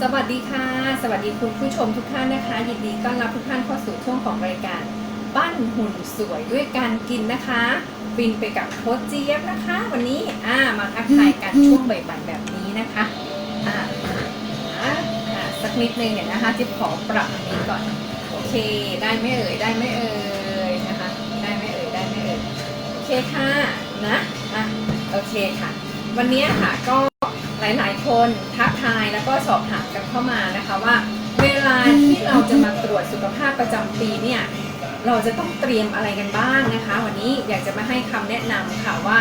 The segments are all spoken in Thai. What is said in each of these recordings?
สวัสดีค่ะ สวัสดีคุณผู้ชมทุกท่านนะคะ ยินดีต้อนรับทุกท่านเข้าสู่ช่วงของรายการปั้นหุ่นสวยด้วยการกินนะคะบินไปกับโค้ชเจี๊ยบนะคะ วันนี้อ่ามาทักทายกันช่วงบ่ายๆแบบนี้นะคะอ่าอ่าอ่าสักนิดนึงเนี่ยนะคะจิ๊บขอปรับอันนี้ก่อนโอเค ได้ไม่เอ่ยได้ไม่เอ่ยนะคะ ได้ไม่เอ่ยได้ไม่เอ่ยโอเคค่ะนะอะโอเคค่ะ วันนี้ค่ะก็ หลายๆ คนทักทายแล้วก็สอบถามกันเข้ามานะคะว่า เวลาที่เราจะมาตรวจสุขภาพประจำปีเนี่ยเราจะต้องเตรียมอะไรกันบ้างนะคะ วันนี้อยากจะมาให้คำแนะนำค่ะว่า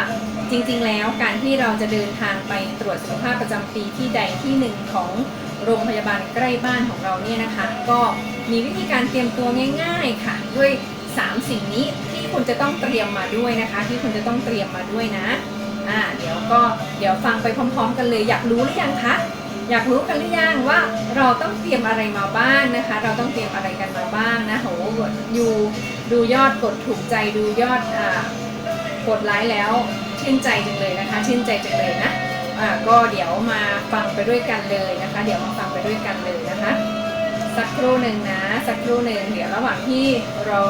จริงๆ แล้วการที่เราจะเดินทางไปตรวจสุขภาพประจำปีที่ใดที่หนึ่งของโรงพยาบาลใกล้บ้านของเราเนี่ยนะคะ ก็มีวิธีการเตรียมตัวง่าย ๆค่ะ ด้วย 3 สิ่งนี้ที่คุณจะต้องเตรียมมาด้วยนะคะ ที่คุณจะต้องเตรียมมาด้วยนะ อ่าเดี๋ยวก็เดี๋ยวฟังไปพร้อม ๆ กันเลย อยากรู้หรือยังคะอยากรู้กันหรือยังว่าเราต้องเตรียมอะไรมาบ้างนะคะ เราต้องเตรียมอะไรกันมาบ้างนะโหอยู่ดูยอดกดถูกใจดูยอดอ่ากดไลค์แล้วชื่นใจจังเลยนะคะ ชื่นใจจังเลยนะอ่าก็เดี๋ยวมาฟังไปด้วยกันเลยนะคะ เดี๋ยวมาฟังไปด้วยกันเลยนะคะ สักครู่หนึ่งนะ สักครู่หนึ่งเดี๋ยวระหว่างที่รอ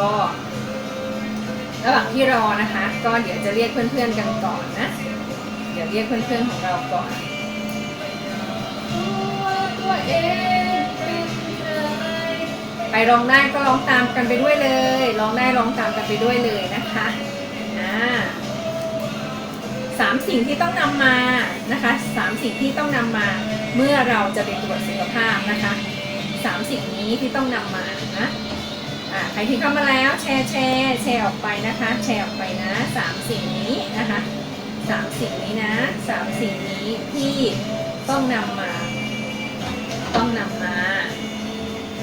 ระหว่างที่รอนะคะ ก็เดี๋ยวจะเรียกเพื่อนๆกันก่อนนะ ดี๋ยวเรียกเพื่อนๆของเราก่อน ตัวตัวเองเป็นใครใครร้องได้ก็ร้องตามกันไปด้วยเลยร้องได้ร้องตามกันไปด้วยเลยนะคะอ่าสามสิ่งที่ต้องนำมานะคะสามสิ่งที่ต้องนำมาเมื่อเราจะไปตรวจสุขภาพนะคะสามสิ่งนี้ที่ต้องนำมานะอ่าใครที่เข้ามาแล้วแชร์แชร์แชร์ออกไปนะคะ แชร์ออกไปนะสามสิ่งนี้นะคะ สามสิ่งนี้นะสามสิ่งนี้ที่ต้องนำมา ต้องนำมา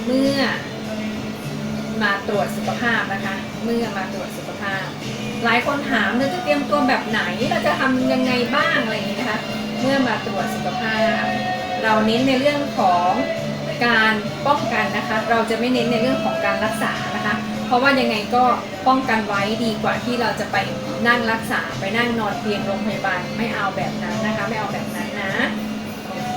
เมื่อมาตรวจสุขภาพนะคะ เมื่อมาตรวจสุขภาพ หลายคนถามเราจะเตรียมตัวแบบไหนเราจะทำยังไงบ้างอะไรอย่างนี้นะคะ เมื่อมาตรวจสุขภาพ เราเน้นในเรื่องของการป้องกันนะคะ เราจะไม่เน้นในเรื่องของการรักษานะคะ เพราะว่ายังไงก็ป้องกันไว้ดีกว่าที่เราจะไปนั่งรักษาไปนั่งนอนเตียงโรงพยาบาลไม่เอาแบบนั้นนะคะ ไม่เอาแบบนั้นนะโอเค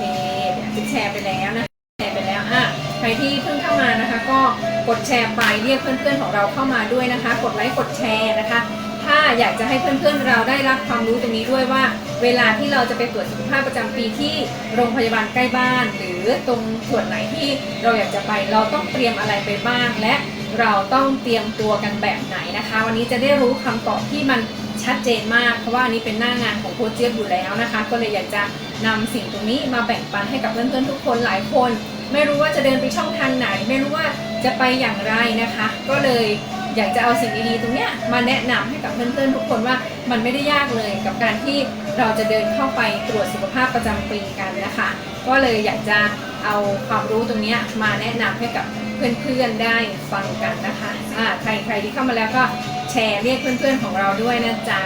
เดี๋ยวแชร์ไปแล้วนะแชร์ไปแล้วอะใครที่เพิ่งเข้ามานะคะ ก็กดแชร์ไปเรียกเพื่อนๆของเราเข้ามาด้วยนะคะ กดไลค์กดแชร์นะคะ ถ้าอยากจะให้เพื่อนๆเราได้รับความรู้ตรงนี้ด้วยว่า เวลาที่เราจะไปตรวจสุขภาพประจำปีที่โรงพยาบาลใกล้บ้าน หรือตรงส่วนไหนที่เราอยากจะไปเราต้องเตรียมอะไรไปบ้างและ เราต้องเตรียมตัวกันแบบไหนนะคะ วันนี้จะได้รู้คำตอบที่มันชัดเจนมาก เพราะว่าอันนี้เป็นหน้างานของโค้ชเจี๊ยบอยู่แล้วนะคะ ก็เลยอยากจะนำสิ่งตรงนี้มาแบ่งปันให้กับเพื่อนๆทุกคนหลายคน ไม่รู้ว่าจะเดินไปช่องทางไหน ไม่รู้ว่าจะไปอย่างไรนะคะ ก็เลย อยากจะเอาสิ่งดีๆตรงเนี้ยมาแนะนำให้กับเพื่อนๆทุกคนว่ามันไม่ได้ยากเลยกับการที่เราจะเดินเข้าไปตรวจสุขภาพประจำปีกันนะคะ ก็เลยอยากจะเอาความรู้ตรงนี้มาแนะนำให้กับเพื่อนๆได้ฟังกันนะคะอ่าใครใครที่เข้ามาแล้วก็แชร์เรียกเพื่อนๆของเราด้วยนะจ๊ะ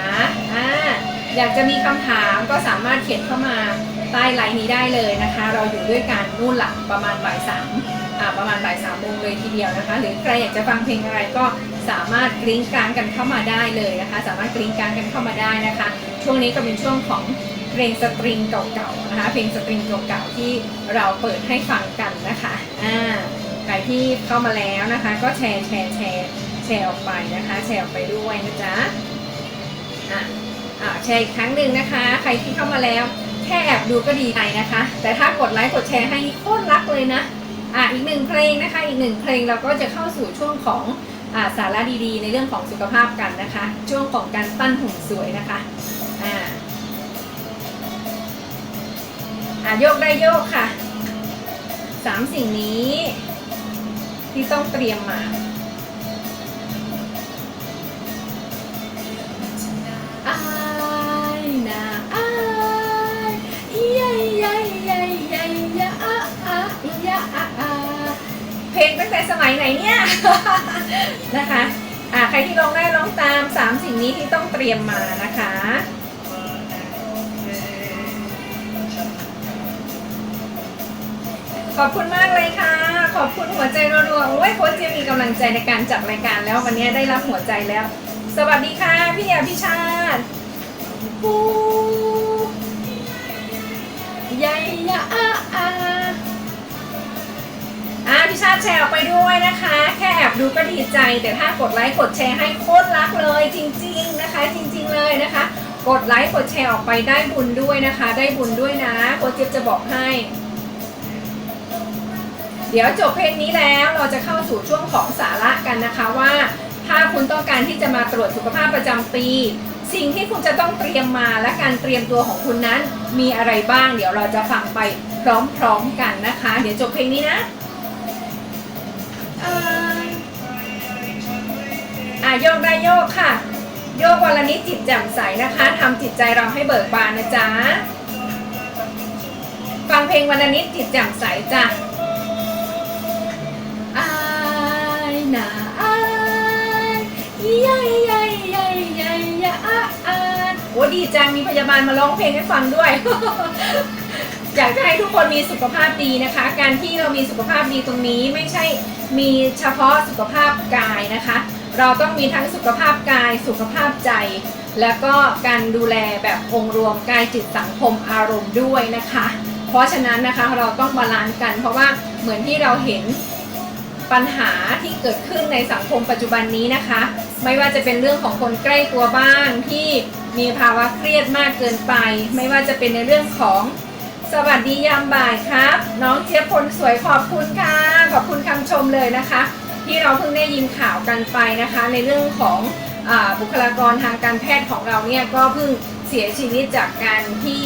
อ่าอยากจะมีคำถามก็สามารถเขียนเข้ามา ใต้ไลน์นี้ได้เลยนะคะ เราอยู่ด้วยกันนู่นหลักประมาณบ่ายสามประมาณบ่ายสามโมงเลยทีเดียวนะคะ หรือใครอยากจะฟังเพลงอะไรก็สามารถกริ้งกลางกันเข้ามาได้เลยนะคะ สามารถกริ้งกลางกันเข้ามาได้นะคะ ช่วงนี้ก็เป็นช่วงของเพลงสตริงเก่าๆนะคะ เพลงสตริงเก่าๆที่เราเปิดให้ฟังกันนะคะอ่าใครที่เข้ามาแล้วนะคะ ก็แชร์แชร์แชร์แชร์ออกไปนะคะ แชร์ออกไปด้วยนะจ๊ะอ่าแชร์อีกครั้งหนึ่งนะคะ ใครที่เข้ามาแล้ว แค่แอบดูก็ดีใจนะคะ แต่ถ้ากดไลค์กดแชร์ให้นี่โคตรรักเลยนะอะอีกหนึ่งเพลงนะคะ อีกหนึ่งเพลงเราก็จะเข้าสู่ช่วงของอ่าสาระดีๆ ในเรื่องของสุขภาพกันนะคะ ช่วงของการปั้นหุ่นสวยนะคะอ่าอะโยกได้โยกค่ะสามสิ่งนี้ที่ต้องเตรียมมา เพลงตั้งแต่สมัยไหนเนี่ย นะคะอ่าใครที่ร้องได้ร้องตามสามสิ่งนี้ที่ต้องเตรียมมานะคะขอบคุณมากเลยค่ะ ขอบคุณหัวใจรัวๆโอ้ยโค้ชจะมีกำลังใจในการจัดรายการแล้ววันนี้ได้รับหัวใจแล้ว สวัสดีค่ะ พี่อภิชาติปูยายยาอา พิชาติแชร์ออกไปด้วยนะคะ แค่แอบดูก็ดีใจ แต่ถ้ากดไลค์กดแชร์ให้โคตรรักเลย จริง ๆนะคะ จริง ๆเลยนะคะ กดไลค์กดแชร์ออกไปได้บุญด้วยนะคะ ได้บุญด้วยนะโค้ชเจี๊ยบจะบอกให้ เดี๋ยวจบเพลงนี้แล้วเราจะเข้าสู่ช่วงของสาระกันนะคะว่า ถ้าคุณต้องการที่จะมาตรวจสุขภาพประจำปี สิ่งที่คุณจะต้องเตรียมมาและการเตรียมตัวของคุณนั้น มีอะไรบ้าง เดี๋ยวเราจะฟังไปพร้อมๆกันนะคะ เดี๋ยวจบเพลงนี้นะ อ่าอะโยกได้โยกค่ะ โยกวันละนิดจิตแจ่มใสนะคะทำจิตใจเราให้เบิกบานนะจ๊ะฟังเพลงวันละนิดจิตแจ่มใสจ้ะอายนะอายยัยยัยยัยยัยยะอานโอ้ดีจังมีพยาบาลมาร้องเพลงให้ฟังด้วยอยากจะให้ทุกคนมีสุขภาพดีนะคะ การที่เรามีสุขภาพดีตรงนี้ไม่ใช่ มีเฉพาะสุขภาพกายนะคะ เราต้องมีทั้งสุขภาพกาย สุขภาพใจ แล้วก็การดูแลแบบองค์รวมกายจิตสังคมอารมณ์ด้วยนะคะ เพราะฉะนั้นนะคะเราต้องบาลานซ์กัน เพราะว่าเหมือนที่เราเห็นปัญหาที่เกิดขึ้นในสังคมปัจจุบันนี้นะคะ ไม่ว่าจะเป็นเรื่องของคนใกล้ตัวบ้างที่มีภาวะเครียดมากเกินไป ไม่ว่าจะเป็นในเรื่องของ สวัสดียามบ่ายครับ น้องเจี๊ยบคนสวยขอบคุณค่ะขอบคุณคำชมเลยนะคะ ที่เราเพิ่งได้ยินข่าวกันไปนะคะ ในเรื่องของอบุคลากรทางการแพทย์ของเราเนี่ยก็เพิ่งเสียชีวิตจากการที่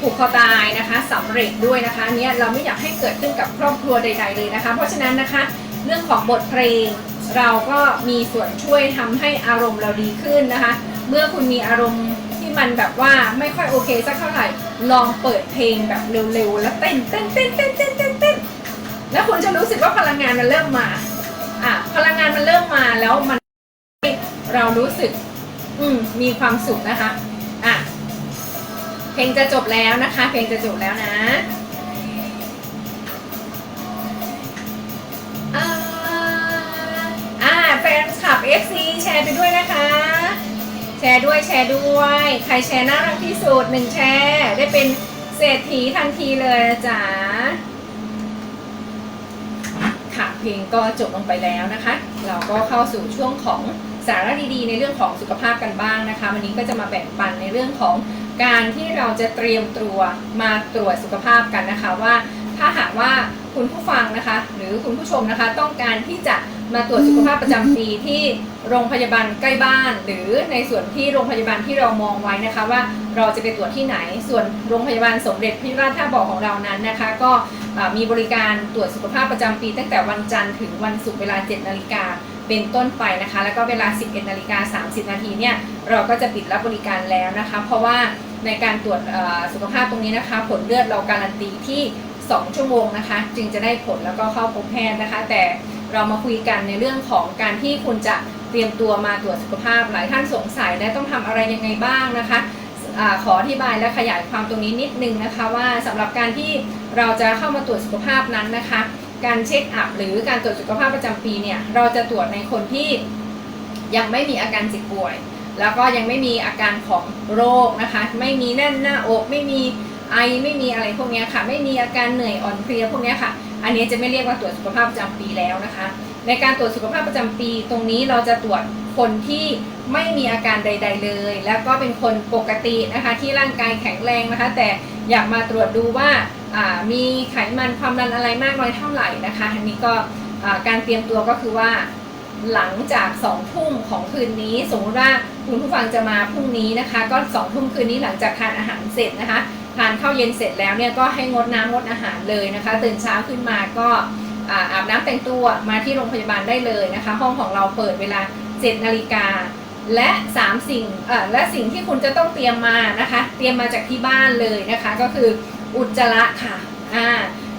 ผูกคอตายนะคะสำเร็จด้วยนะคะเนี่ยเราไม่อยากให้เกิดขึ้นกับครอบครัวใด ๆ เลยนะคะ เพราะฉะนั้นนะคะเรื่องของบทเพลงเราก็มีส่วนช่วยทำให้อารมณ์เราดีขึ้นนะคะ เมื่อคุณมีอารมณ์ ที่มันแบบว่าไม่ค่อยโอเคสักเท่าไหร่ลองเปิดเพลงแบบเร็วๆแล้วเต้นเต้นเต้นเต้นเต้นเต้นเต้นแล้วคุณจะรู้สึกว่าพลังงานมันเริ่มมาอะพลังงานมันเริ่มมาแล้วมันเรารู้สึกอืมมีความสุขนะคะอะเพลงจะจบแล้วนะคะ เพลงจะจบแล้วนะอ่าอ่าแฟนคลับ FC แชร์ไปด้วยนะคะ แชร์ด้วยแชร์ด้วย ใครแชร์น่ารักที่สุดหนึ่งแชร์ได้เป็นเศรษฐีทันทีเลยนะจ๊ะค่ะเพลงก็จบลงไปแล้วนะคะ เราก็เข้าสู่ช่วงของสาระดีๆ ในเรื่องของสุขภาพกันบ้างนะคะ วันนี้ก็จะมาแบ่งปันในเรื่องของการที่เราจะเตรียมตัวมาตรวจสุขภาพกันนะคะว่าถ้าหากว่าคุณผู้ฟังนะคะ หรือคุณผู้ชมนะคะต้องการที่จะ มาตรวจสุขภาพประจำปีที่โรงพยาบาลใกล้บ้าน หรือในส่วนที่โรงพยาบาลที่เรามองไว้นะคะว่าเราจะไปตรวจที่ไหน ส่วนโรงพยาบาลสมเด็จพระราชท่าบอกของเรานั้นนะคะ ก็อ่ามีบริการตรวจสุขภาพประจำปี ตั้งแต่วันจันทร์ถึงวันศุกร์เวลา 7 นาฬิกาเป็นต้นไปนะคะ แล้วก็เวลา 11 นาฬิกา 30 นาทีเนี่ยเราก็จะปิดรับบริการแล้วนะคะ เพราะว่าในการตรวจเอ่อสุขภาพตรงนี้นะคะ ผลเลือดเราการันตีที่ 2 ชั่วโมงนะคะ จึงจะได้ผลแล้วก็เข้าพบแพทย์นะคะ แต่ เรามาคุยกันในเรื่องของการที่คุณจะเตรียมตัวมาตรวจสุขภาพ หลายท่านสงสัยและต้องทำอะไรยังไงบ้างนะคะอขออธิบายและขยายความตรงนี้นิดนึงนะคะว่าสำหรับการที่เราจะเข้ามาตรวจสุขภาพนั้นนะคะ การเช็คอัพหรือการตรวจสุขภาพประจำปีเนี่ยเราจะตรวจในคนที่ยังไม่มีอาการเจ็บป่วย แล้วก็ยังไม่มีอาการของโรคนะคะ ไม่มีแน่นหน้าอก ไม่มีไอไม่มีอะไรพวกนี้ค่ะ ไม่มีอาการเหนื่อยอ่อนเพลียพวกนี้ค่ะ อันนี้จะไม่เรียกว่าตรวจสุขภาพประจำปีแล้วนะคะ ในการตรวจสุขภาพประจำปี ตรงนี้เราจะตรวจคนที่ไม่มีอาการใด ๆเลย แล้วก็เป็นคนปกตินะคะที่ร่างกายแข็งแรงนะคะ แต่อยากมาตรวจดูว่ามีไขมันความดันอะไรมากน้อยเท่าไหร่นะคะอันนี้ก็การเตรียมตัวก็คือว่าหลังจากสองทุ่มของคืนนี้ สมมติว่าคุณผู้ฟังจะมาพรุ่งนี้นะคะ ก็สองทุ่มคืนนี้หลังจากทานอาหารเสร็จนะคะ ทานข้าวเย็นเสร็จแล้วเนี่ยก็ให้งดน้ำงดอาหารเลยนะคะ ตื่นเช้าขึ้นมาก็อาบน้ำแต่งตัวมาที่โรงพยาบาลได้เลยนะคะ ห้องของเราเปิดเวลา7นาฬิกาและ 3 สิ่งและสิ่งที่คุณจะต้องเตรียมมานะคะ เตรียมมาจากที่บ้านเลยนะคะ ก็คืออุจจาระค่ะ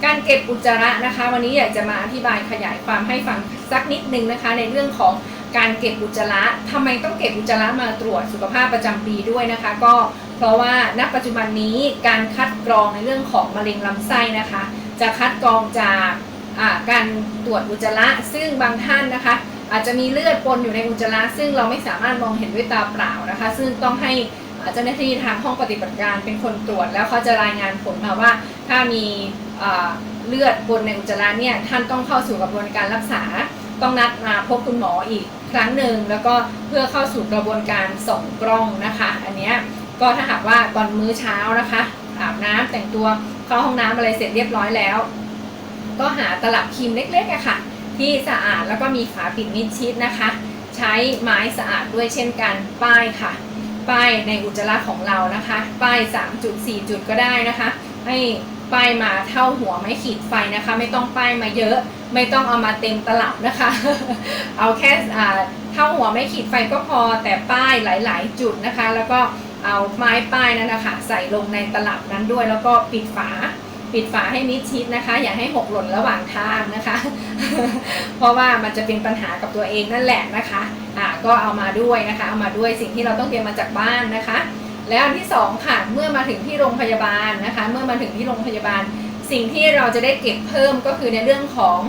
การเก็บอุจจาระนะคะ วันนี้อยากจะมาอธิบายขยายความให้ฟังสักนิดนึงนะคะ ในเรื่องของการเก็บอุจจาระทำไมต้องเก็บอุจจาระมาตรวจสุขภาพประจำปีด้วยนะคะ ก็ เพราะว่าณปัจจุบันนี้การคัดกรองในเรื่องของมะเร็งลำไส้นะคะ จะคัดกรองจากการตรวจอุจจาระซึ่งบางท่านนะคะ อาจจะมีเลือดปนอยู่ในอุจจาระซึ่งเราไม่สามารถมองเห็นด้วยตาเปล่านะคะ ซึ่งต้องให้เจ้าหน้าที่ทางห้องปฏิบัติการเป็นคนตรวจ แล้วเขาจะรายงานผลมาว่า ถ้ามีเลือดปนในอุจจาระเนี่ยท่านต้องเข้าสู่กระบวนการรักษา ต้องนัดมาพบคุณหมออีกครั้งหนึ่งแล้วก็เพื่อเข้าสู่กระบวนการส่องกล้องนะคะ อันเนี้ย ก็ถ้าหากว่าตอนมื้อเช้านะคะอาบน้ำแต่งตัวเข้าห้องน้ำอะไรเสร็จเรียบร้อยแล้ว ก็หาตลับครีมเล็กๆอะค่ะ ที่สะอาดแล้วก็มีฝาปิดมิดชิดนะคะ ใช้ไม้สะอาดด้วยเช่นกันป้ายค่ะ ป้ายในอุจจาระของเรานะคะ ป้าย 3 จุด 4 จุดก็ได้นะคะ ให้ป้ายมาเท่าหัวไม้ขีดไฟนะคะ ไม่ต้องป้ายมาเยอะ ไม่ต้องเอามาเต็มตลับนะคะ เอาแค่เท่าหัวไม้ขีดไฟก็พอแต่ป้ายหลาย ๆ จุดนะคะ แล้วก็ เอาไม้ป้ายนั้นนะคะใส่ลงในตลับนั้นด้วยแล้วก็ปิดฝา ปิดฝาให้มิดชิดนะคะ อย่าให้หกหล่นระหว่างทางนะคะ เพราะว่ามันจะเป็นปัญหากับตัวเองนั่นแหละนะคะอ่าก็เอามาด้วยนะคะเอามาด้วยสิ่งที่เราต้องเตรียมมาจากบ้านนะคะ แล้วอันที่สองค่ะเมื่อมาถึงที่โรงพยาบาลนะคะ เมื่อมาถึงที่โรงพยาบาล สิ่งที่เราจะได้เก็บเพิ่มก็คือในเรื่องของ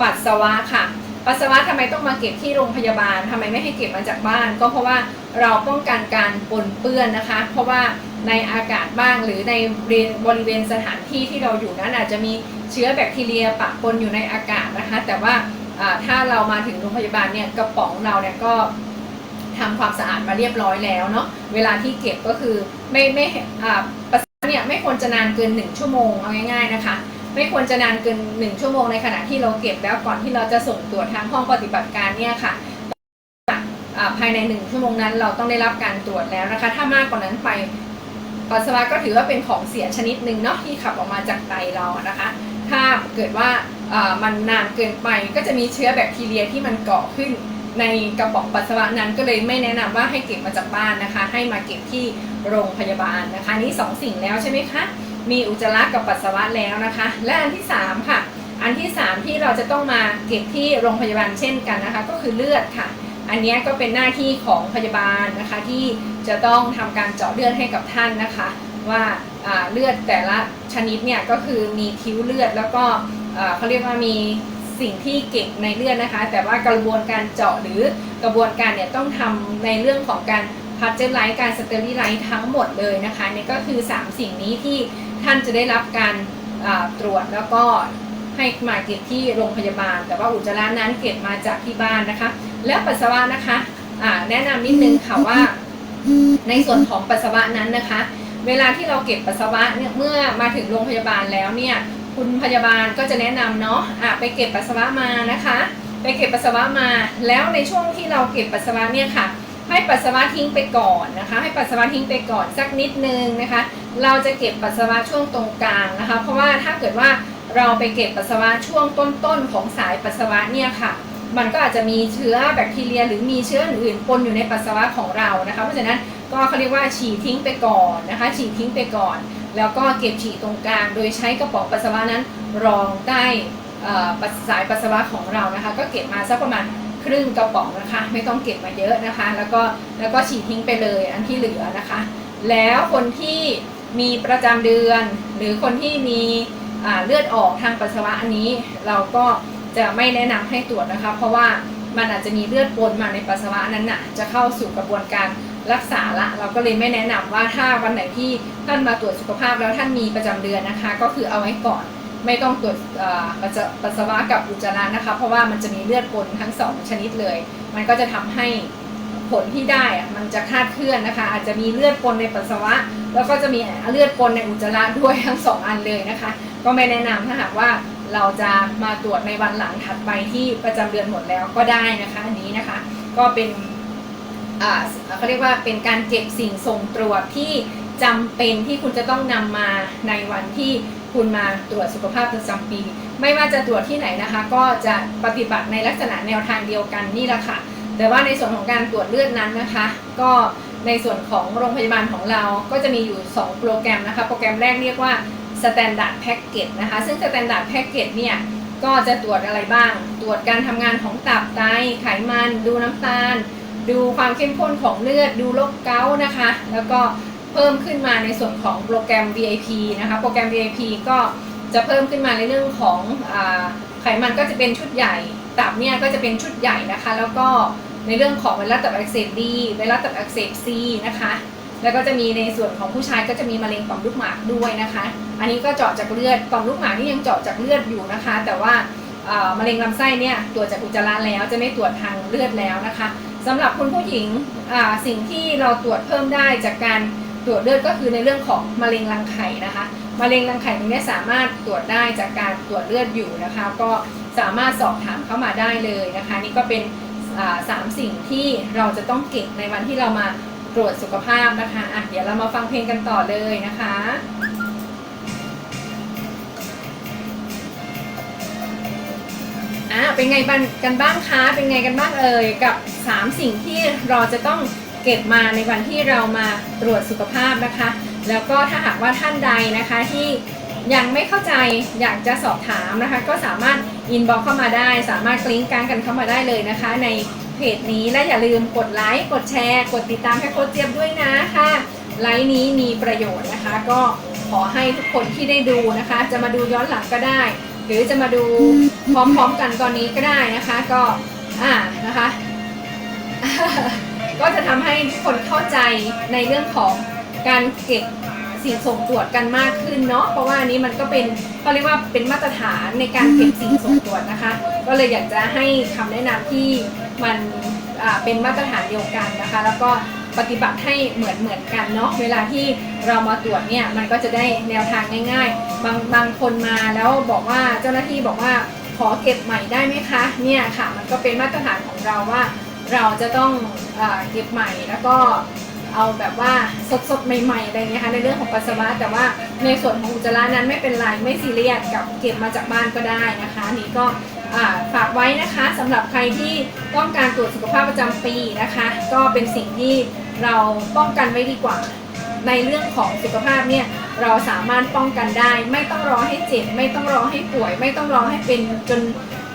ปัสสาวะค่ะ ปัสสาวะทำไมต้องมาเก็บที่โรงพยาบาลทำไมไม่ให้เก็บมาจากบ้าน ก็เพราะว่าเราป้องกันการปนเปื้อนนะคะ เพราะว่าในอากาศบ้างหรือในบริเวณสถานที่ที่เราอยู่นั้นอาจจะมีเชื้อแบคทีเรียปะปนอยู่ในอากาศนะคะ แต่ว่าถ้าเรามาถึงโรงพยาบาลเนี่ยกระป๋องเราเนี่ยก็ทำความสะอาดมาเรียบร้อยแล้วเนาะเวลาที่เก็บก็คือไม่ไม่ปัสสาวะเนี่ยไม่ควรจะนานเกิน 1 ชั่วโมงเอาง่ายๆนะคะ ไม่ควรจะนานเกิน 1 ชั่วโมงในขณะที่เราเก็บแล้วก่อนที่เราจะส่งตรวจทางห้องปฏิบัติการเนี่ยค่ะภายใน 1 ชั่วโมงนั้นเราต้องได้รับการตรวจแล้วนะคะ ถ้ามากกว่านั้นไปปัสสาวะก็ถือว่าเป็นของเสียชนิดหนึ่งเนาะที่ขับออกมาจากไตเรานะคะ ถ้าเกิดว่ามันนานเกินไปก็จะมีเชื้อแบคทีเรียที่มันเกาะขึ้นในกระป๋องปัสสาวะนั้นก็เลยไม่แนะนำว่าให้เก็บมาจากบ้านนะคะ ให้มาเก็บที่โรงพยาบาลนะคะ นี่สองสิ่งแล้วใช่ไหมคะ มีอุจจาระกับปัสสาวะแล้วนะคะ และอันที่สามค่ะ อันที่สามที่เราจะต้องมาเก็บที่โรงพยาบาลเช่นกันนะคะ ก็คือเลือดค่ะ อันนี้ก็เป็นหน้าที่ของพยาบาลนะคะ ที่จะต้องทำการเจาะเลือดให้กับท่านนะคะ ว่าเลือดแต่ละชนิดเนี่ยก็คือมีทิ้วเลือดแล้วก็เขาเรียกว่ามีสิ่งที่เก็บในเลือดนะคะ แต่ว่ากระบวนการเจาะหรือกระบวนการเนี่ยต้องทำในเรื่องของการพัชเจอร์ไลท์การสเตอริไลท์ทั้งหมดเลยนะคะนี่ก็คือ 3 สิ่งนี้ที่ ท่านจะได้รับการตรวจแล้วก็ให้มาเก็บที่โรงพยาบาล แต่ว่าอุจจาระนั้นเก็บมาจากที่บ้านนะคะ แล้วปัสสาวะนะคะแนะนำนิดนึงค่ะว่า ในส่วนของปัสสาวะนั้นนะคะ เวลาที่เราเก็บปัสสาวะเนี่ยเมื่อมาถึงโรงพยาบาลแล้วเนี่ยคุณพยาบาลก็จะแนะนำเนาะะไปเก็บปัสสาวะมานะคะ ไปเก็บปัสสาวะมา แล้วในช่วงที่เราเก็บปัสสาวะเนี่ยค่ะ ให้ปัสสาวะทิ้งไปก่อนนะคะ ให้ปัสสาวะทิ้งไปก่อนสักนิดนึงนะคะ เราจะเก็บปัสสาวะช่วงตรงกลางนะคะ เพราะว่าถ้าเกิดว่าเราไปเก็บปัสสาวะช่วงต้นๆของสายปัสสาวะเนี่ยค่ะ มันก็อาจจะมีเชื้อแบคทีเรีย หรือมีเชื้ออื่นๆปนอยู่ในปัสสาวะของเรานะคะ เพราะฉะนั้นก็เขาเรียกว่าฉี่ทิ้งไปก่อนนะคะ ฉี่ทิ้งไปก่อน แล้วก็เก็บฉี่ตรงกลาง โดยใช้กระป๋องปัสสาวะนั้นรองใต้สสายปัสสาวะของเรานะคะ ก็เก็บมาสักประมาณครึ่งกระป๋องนะคะ ไม่ต้องเก็บมาเยอะนะคะ แล้วก็แล้วก็ฉี่ทิ้งไปเลยอันที่เหลือนะคะ แล้วคนที่ มีประจำเดือน หรือคนที่มีเลือดออกทางปัสสาวะอันนี้ เราก็จะไม่แนะนำให้ตรวจนะคะ เพราะว่ามันอาจจะมีเลือดปนมาในปัสสาวะนั้นน่ะจะเข้าสู่กระบวนการรักษาละ เราก็เลยไม่แนะนำว่าถ้าวันไหนที่ท่านมาตรวจสุขภาพแล้วท่านมีประจำเดือนนะคะ ก็คือเอาไว้ก่อนไม่ต้องตรวจปัสสาวะกับอุจจาระนะคะ เพราะว่ามันจะมีเลือดปนทั้งสองชนิดเลย มันก็จะทำให้ ผลที่ได้อะมันจะคาดเคลื่อนนะคะ อาจจะมีเลือดปนในปัสสาวะ แล้วก็จะมีเลือดปนในอุจจาระด้วยทั้งสองอันเลยนะคะ ก็ไม่แนะนำถ้าหากว่าเราจะมาตรวจในวันหลังถัดไปที่ประจำเดือนหมดแล้วก็ได้นะคะ อันนี้นะคะ ก็เป็นเขาเรียกว่าเป็นการเก็บสิ่งส่งตรวจที่จำเป็นที่คุณจะต้องนำมาในวันที่คุณมาตรวจสุขภาพประจำปี ไม่ว่าจะตรวจที่ไหนนะคะ ก็จะปฏิบัติในลักษณะแนวทางเดียวกันนี่แหละค่ะ แต่ว่าในส่วนของการตรวจเลือดนั้นนะคะ ก็ในส่วนของโรงพยาบาลของเราก็จะมีอยู่ 2 โปรแกรมนะคะ โปรแกรมแรกเรียกว่า Standard Package นะคะ ซึ่ง Standard Package เนี่ยก็จะตรวจอะไรบ้าง ตรวจการทำงานของตับไตไขมัน ดูน้ำตาล ดูความเข้มข้นของเลือด ดูโรคเกาต์นะคะ แล้วก็เพิ่มขึ้นมาในส่วนของโปรแกรม VIP นะคะ โปรแกรม VIP ก็จะเพิ่มขึ้นมาในเรื่องของอไขมันก็จะเป็นชุดใหญ่ ตับเนี่ยก็จะเป็นชุดใหญ่นะคะ แล้วก็ ในเรื่องของไวรัสตับอักเสบ B ไวรัสตับอักเสบ C นะคะ แล้วก็จะมีในส่วนของผู้ชายก็จะมีมะเร็งต่อมลูกหมากด้วยนะคะ อันนี้ก็เจาะจากเลือดต่อมลูกหมากนี่ยังเจาะจากเลือดอยู่นะคะ แต่ว่ามะเร็งลำไส้เนี่ยตรวจจากอุจจาระแล้วจะไม่ตรวจทางเลือดแล้วนะคะสำหรับคุณผู้หญิงสิ่งที่เราตรวจเพิ่มได้จากการตรวจเลือดก็คือในเรื่องของมะเร็งรังไข่นะคะมะเร็งรังไข่ตรงเนี้ยสามารถตรวจได้จากการตรวจเลือดอยู่นะคะ ก็สามารถสอบถามเข้ามาได้เลยนะคะ นี่ก็เป็น สามสิ่งที่เราจะต้องเก็บในวันที่เรามาตรวจสุขภาพนะคะอะเดี๋ยวเรามาฟังเพลงกันต่อเลยนะคะอะเป็นไงบ้างกันบ้างคะ เป็นไงกันบ้างเอ่ยกับ 3 สิ่งที่เราจะต้องเก็บมาในวันที่เรามาตรวจสุขภาพนะคะ แล้วก็ถ้าหากว่าท่านใดนะคะที่ ยังไม่เข้าใจอยากจะสอบถามนะคะ ก็สามารถอินบ็อกเข้ามาได้ สามารถกลิงก์การกันเข้ามาได้เลยนะคะ ในเพจนี้และอย่าลืมกดไลค์กดแชร์ กดติดตามให้โค้ชเจี๊ยบด้วยนะค่ะไลค์นี้มีประโยชน์นะคะ ก็ขอให้ทุกคนที่ได้ดูนะคะ จะมาดูย้อนหลังก็ได้ หรือจะมาดูพร้อมๆกันตอนนี้ก็ได้นะคะ ก็อ่านะคะ ก็จะทำให้ทุกคนเข้าใจในเรื่องของการเก็บ สิ่งส่งตรวจกันมากขึ้นเนาะเพราะว่าอันนี้มันก็เป็นเขาเรียกว่าเป็นมาตรฐานในการเก็บสิ่งส่งตรวจนะคะ ก็เลยอยากจะให้คำแนะนำที่มันเป็นมาตรฐานเดียวกันนะคะ แล้วก็ปฏิบัติให้เหมือนเหมือนกันเนาะเวลาที่เรามาตรวจเนี่ยมันก็จะได้แนวทางง่าย ๆ บางบางคนมาแล้วบอกว่าเจ้าหน้าที่บอกว่าขอเก็บใหม่ได้ไหมคะเนี่ยค่ะ มันก็เป็นมาตรฐานของเราว่าเราจะต้องอเก็บใหม่แล้วก็ เอาแบบว่าสดๆใหม่ๆอะไรเงี้ยค่ะในเรื่องของปัสสาวะแต่ว่าในส่วนของอุจจาระนั้นไม่เป็นไรไม่ซีเรียสกับเก็บมาจากบ้านก็ได้นะคะนี่ก็ฝากไว้นะคะสำหรับใครที่ต้องการตรวจสุขภาพประจำปีนะคะ ก็เป็นสิ่งที่เราป้องกันไว้ดีกว่า ในเรื่องของสุขภาพเนี่ยเราสามารถป้องกันได้ ไม่ต้องรอให้เจ็บไม่ต้องรอให้ป่วย ไม่ต้องรอให้เป็นจน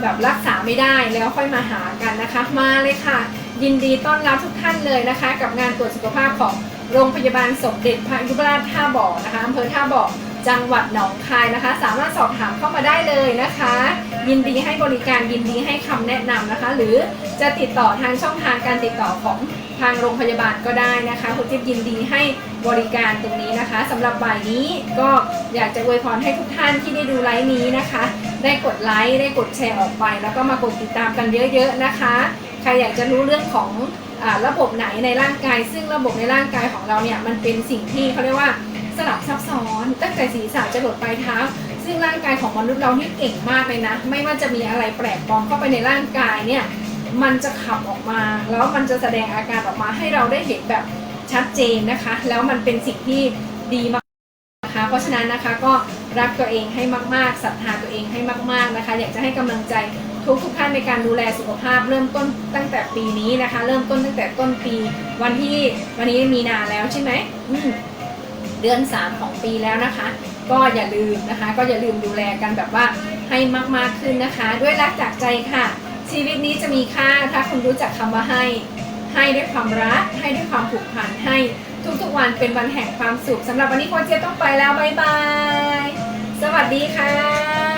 แบบรักษาไม่ได้แล้วค่อยมาหากันนะคะ มาเลยค่ะ ยินดีต้อนรับทุกท่านเลยนะคะ กับงานตรวจสุขภาพของโรงพยาบาลสมเด็จพระยุพราชท่าบ่อนะคะอำเภอท่าบ่อจังหวัดหนองคายนะคะ สามารถสอบถามเข้ามาได้เลยนะคะ ยินดีให้บริการยินดีให้คำแนะนำนะคะ หรือจะติดต่อทางช่องทางการติดต่อของทางโรงพยาบาลก็ได้นะคะคุณจิ๊บยินดีให้บริการตรงนี้นะคะสำหรับบ่ายนี้ก็อยากจะอวยพรให้ทุกท่านที่ได้ดูไลฟ์นี้นะคะ ได้กดไลค์ได้กดแชร์ออกไป แล้วก็มากดติดตามกันเยอะ ๆนะคะ รอยากจะรู้เรื่องของอระบบไหนในร่างกาย ซึ่งระบบในร่างกายของเราเนี่ยมันเป็นสิ่งที่เขาเรียกว่าสลับซับซ้อน ตั้งแต่ศีรษะจะหลดปลายเท้า ซึ่งร่างกายของมนุษย์เรานี่เก่งมากเลยนะ ไม่ว่าจะมีอะไรแปลกปลอมเข้าไปในร่างกายเนี่ยมันจะขับออกมา แล้วมันจะแสดงอาการออกมาให้เราได้เห็นแบบชัดเจนนะคะ แล้วมันเป็นสิ่งที่ดีมากนะคะ เพราะฉะนั้นนะคะก็รักตัวเองให้มากๆศรัทธาตัวเองให้มากๆนะคะ อยากจะให้กำลังใจ ทุกทุกท่านในการดูแลสุขภาพเริ่มต้นตั้งแต่ปีนี้นะคะ เริ่มต้นตั้งแต่ต้นปี วันที่วันนี้มีนาแล้วใช่ไหมมเดือน3ของปีแล้วนะคะ ก็อย่าลืมนะคะ ก็อย่าลืมดูแลกันแบบว่าให้มากๆขึ้นนะคะ ด้วยรักจากใจค่ะ ชีวิตนี้จะมีค่าถ้าคุณรู้จักคำว่าให้ ให้ด้วยความรัก ให้ด้วยความผูกพันให้ทุกๆวันเป็นวันแห่งความสุขสำหรับวันนี้โคชเจี๊ยบต้องไปแล้วบ๊ายบาย สวัสดีค่ะ